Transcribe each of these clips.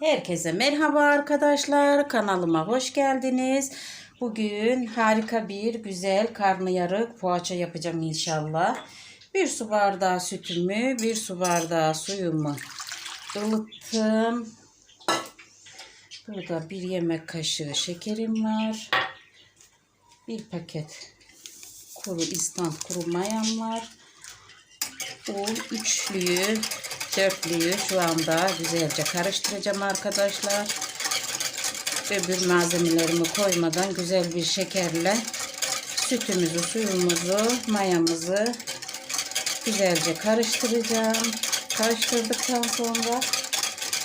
Herkese merhaba arkadaşlar. Kanalıma hoş geldiniz. Bugün harika bir güzel karnıyarık poğaça yapacağım inşallah. Bir su bardağı sütümü, bir su bardağı suyumu ılıttım. Burada bir yemek kaşığı şekerim var. Bir paket kuru instant kuru mayam var. Un üçlüyü, dörtlüyü şu anda güzelce karıştıracağım arkadaşlar. Öbür malzemelerimi koymadan güzel bir şekerle sütümüzü, suyumuzu, mayamızı güzelce karıştıracağım. Karıştırdıktan sonra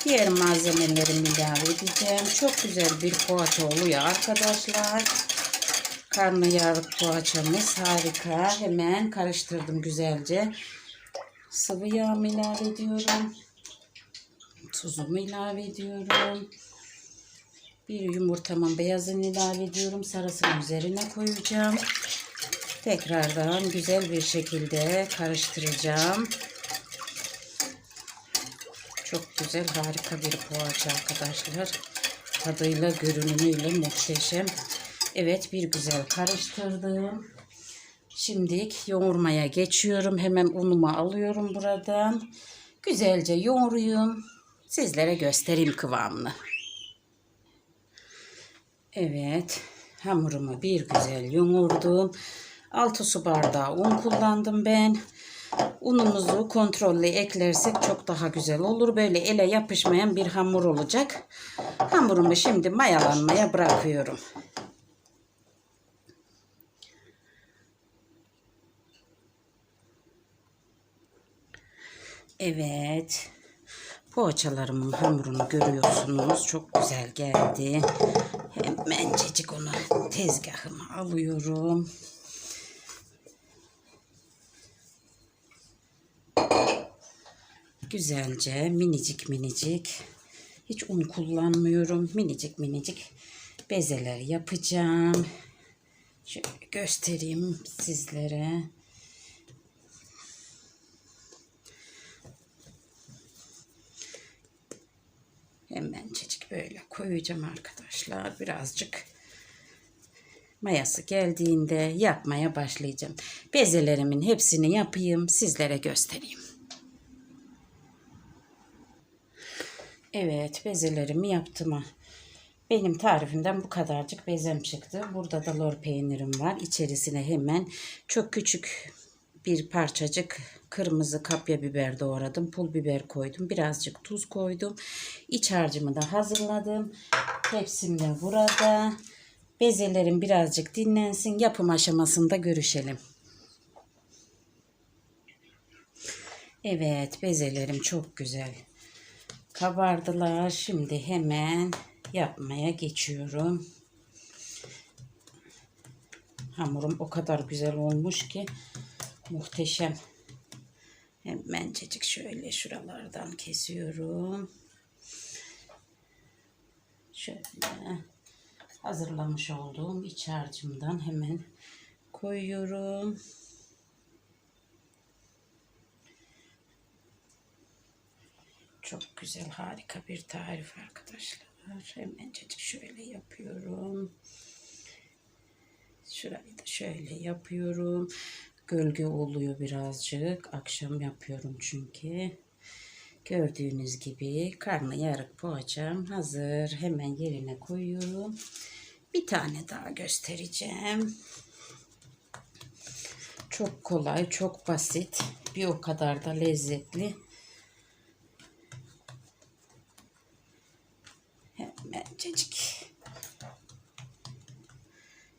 diğer malzemelerimi ilave edeceğim. Çok güzel bir poğaça oluyor arkadaşlar. Karnıyarık poğaçamız harika. Hemen karıştırdım güzelce. Sıvı yağımı ilave ediyorum. Tuzumu ilave ediyorum. Bir yumurtamın beyazını ilave ediyorum. Sarısını üzerine koyacağım. Tekrardan güzel bir şekilde karıştıracağım. Çok güzel harika bir poğaça arkadaşlar. Tadıyla görünümüyle muhteşem. Evet bir güzel karıştırdım. Şimdi yoğurmaya geçiyorum. Hemen unumu alıyorum buradan. Güzelce yoğuruyum. Sizlere göstereyim kıvamını. Evet. Hamurumu bir güzel yoğurdum. 6 su bardağı un kullandım ben. Unumuzu kontrollü eklersek çok daha güzel olur. Böyle ele yapışmayan bir hamur olacak. Hamurumu şimdi mayalanmaya bırakıyorum. Evet. Poğaçalarımın hamurunu görüyorsunuz. Çok güzel geldi. Hemencecik onu tezgahıma alıyorum. Güzelce minicik minicik. Hiç un kullanmıyorum. Minicik minicik bezeler yapacağım. Şöyle göstereyim sizlere. Hemencecik böyle koyacağım arkadaşlar. Birazcık mayası geldiğinde yapmaya başlayacağım. Bezelerimin hepsini yapayım. Sizlere göstereyim. Evet bezelerimi yaptım. Benim tarifimden bu kadarcık bezem çıktı. Burada da lor peynirim var. İçerisine hemen çok küçük bir parçacık kırmızı kapya biber doğradım. Pul biber koydum. Birazcık tuz koydum. İç harcımı da hazırladım. Tepsim de burada. Bezelerim birazcık dinlensin. Yapım aşamasında görüşelim. Evet bezelerim çok güzel kabardılar. Şimdi hemen yapmaya geçiyorum. Hamurum o kadar güzel olmuş ki muhteşem. Hemencecik şöyle şuralardan kesiyorum. Şöyle hazırlamış olduğum iç harcımdan hemen koyuyorum. Çok güzel harika bir tarif arkadaşlar. Hemencecik şöyle yapıyorum. Şurayı da şöyle yapıyorum. Gölge oluyor birazcık. Akşam yapıyorum çünkü. Gördüğünüz gibi karnıyarık poğaçam hazır. Hemen yerine koyuyorum. Bir tane daha göstereceğim. Çok kolay, çok basit. Bir o kadar da lezzetli. Hemencecik.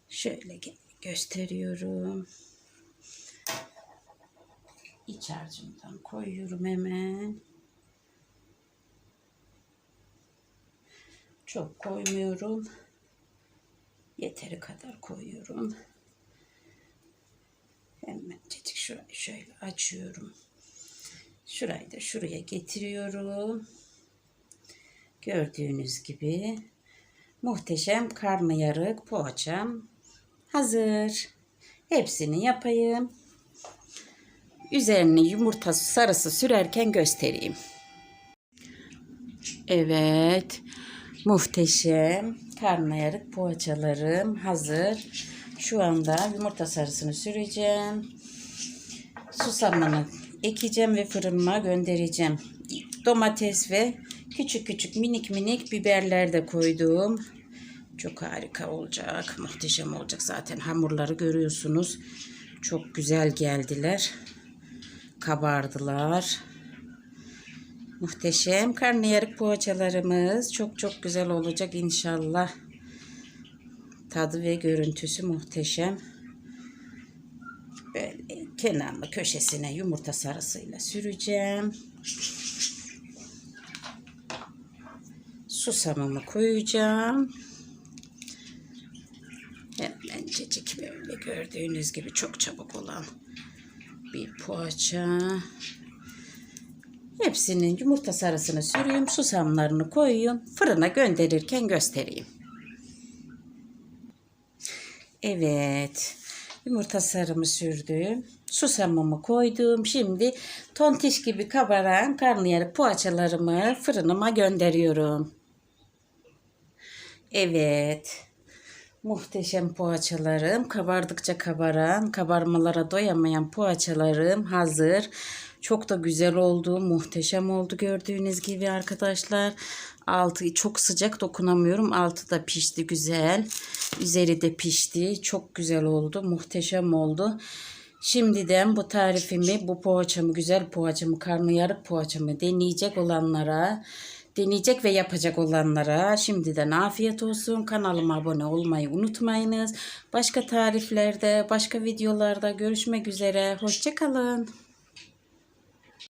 Şöyle gösteriyorum. İç harcımdan koyuyorum hemen. Çok koymuyorum. Yeteri kadar koyuyorum. Hemencecik şurayı şöyle açıyorum. Şurayı da şuraya getiriyorum. Gördüğünüz gibi muhteşem karnıyarık poğaçam hazır. Hepsini yapayım. Üzerine yumurta sarısı sürerken göstereyim. Evet. Muhteşem karnıyarık poğaçalarım hazır. Şu anda yumurta sarısını süreceğim. Susamını ekeceğim ve fırınıma göndereceğim. Domates ve küçük küçük minik minik biberler de koydum. Çok harika olacak. Muhteşem olacak. Zaten hamurları görüyorsunuz. Çok güzel geldiler. Kabardılar. Muhteşem karnıyarık poğaçalarımız çok çok güzel olacak inşallah. Tadı ve görüntüsü muhteşem. Böyle kenarlı köşesine yumurta sarısıyla süreceğim. Susamımı koyacağım. Hemencecik böyle gördüğünüz gibi çok çabuk olan bir poğaça. Hepsinin yumurta sarısını sürüyorum. Susamlarını koyuyorum. Fırına gönderirken göstereyim. Evet. Yumurta sarımı sürdüm. Susamımı koydum. Şimdi tontiş gibi kabaran karnıyarık poğaçalarımı fırınıma gönderiyorum. Evet. Muhteşem poğaçalarım, kabardıkça kabaran, kabarmalara doyamayan poğaçalarım hazır. Çok da güzel oldu, muhteşem oldu gördüğünüz gibi arkadaşlar. Altı çok sıcak dokunamıyorum. Altı da pişti güzel. Üzeri de pişti. Çok güzel oldu, muhteşem oldu. Şimdiden bu tarifimi, bu poğaçamı, güzel poğaçamı, karnıyarık poğaçamı deneyecek olanlara, deneyecek ve yapacak olanlara şimdiden afiyet olsun. Kanalıma abone olmayı unutmayınız. Başka tariflerde, başka videolarda görüşmek üzere. Hoşçakalın.